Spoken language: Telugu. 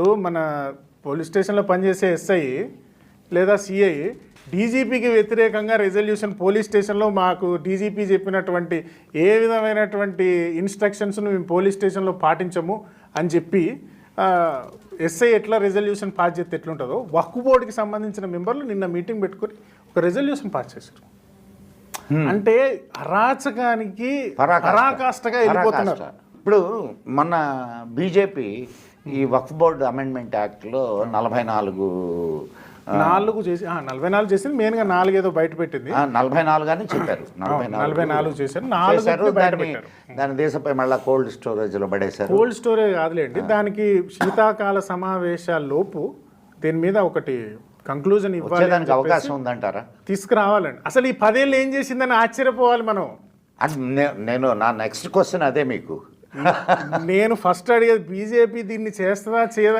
ఇప్పుడు మన పోలీస్ స్టేషన్లో పనిచేసే ఎస్ఐ లేదా సిఐ డీజీపీకి వ్యతిరేకంగా రెజల్యూషన్ పోలీస్ స్టేషన్లో మాకు డీజీపీ చెప్పినటువంటి ఏ విధమైనటువంటి ఇన్స్ట్రక్షన్స్ను మేము పోలీస్ స్టేషన్లో పాటించము అని చెప్పి ఎస్ఐ ఎట్లా రెజల్యూషన్ పాస్ చేస్తే ఎట్లుంటుందో వక్కు బోర్డుకి సంబంధించిన మెంబర్లు నిన్న మీటింగ్ పెట్టుకొని ఒక రెజల్యూషన్ పాస్ చేశారు అంటే అరాచకానికి పరాకాష్ట. పరాకాష్ఠగా వెళ్ళిపోతున్నారు. ఇప్పుడు మొన్న బీజేపీ ఈ వక్ఫ్ బోర్డు అమెండ్మెంట్ యాక్ట్లో నలభై నాలుగు నాలుగు చేసి ఆ, నలభై నాలుగు చేసింది. మెయిన్గా నాలుగు ఏదో బయట పెట్టింది. నలభై నాలుగు అని చెప్పారు. నలభై నాలుగు చేశారు. నాలుగు దాన్ని దాని దేశపై మళ్ళీ కోల్డ్ స్టోరేజ్లో పడేశారు. కోల్డ్ స్టోరేజ్ కాదులేండి. దానికి శీతాకాల సమావేశాల లోపు దీని మీద ఒకటి కంక్లూజన్ చెప్పేసి అవకాశం ఉందంటారా? తీసుకురావాలండి. అసలు ఈ పదేళ్ళు ఏం చేసిందని ఆశ్చర్యపోవాలి మనం. నేను నా నెక్స్ట్ క్వశ్చన్ అదే మీకు. నేను ఫస్ట్ అడిగేది బీజేపీ దీన్ని చేస్తుందా చేయదా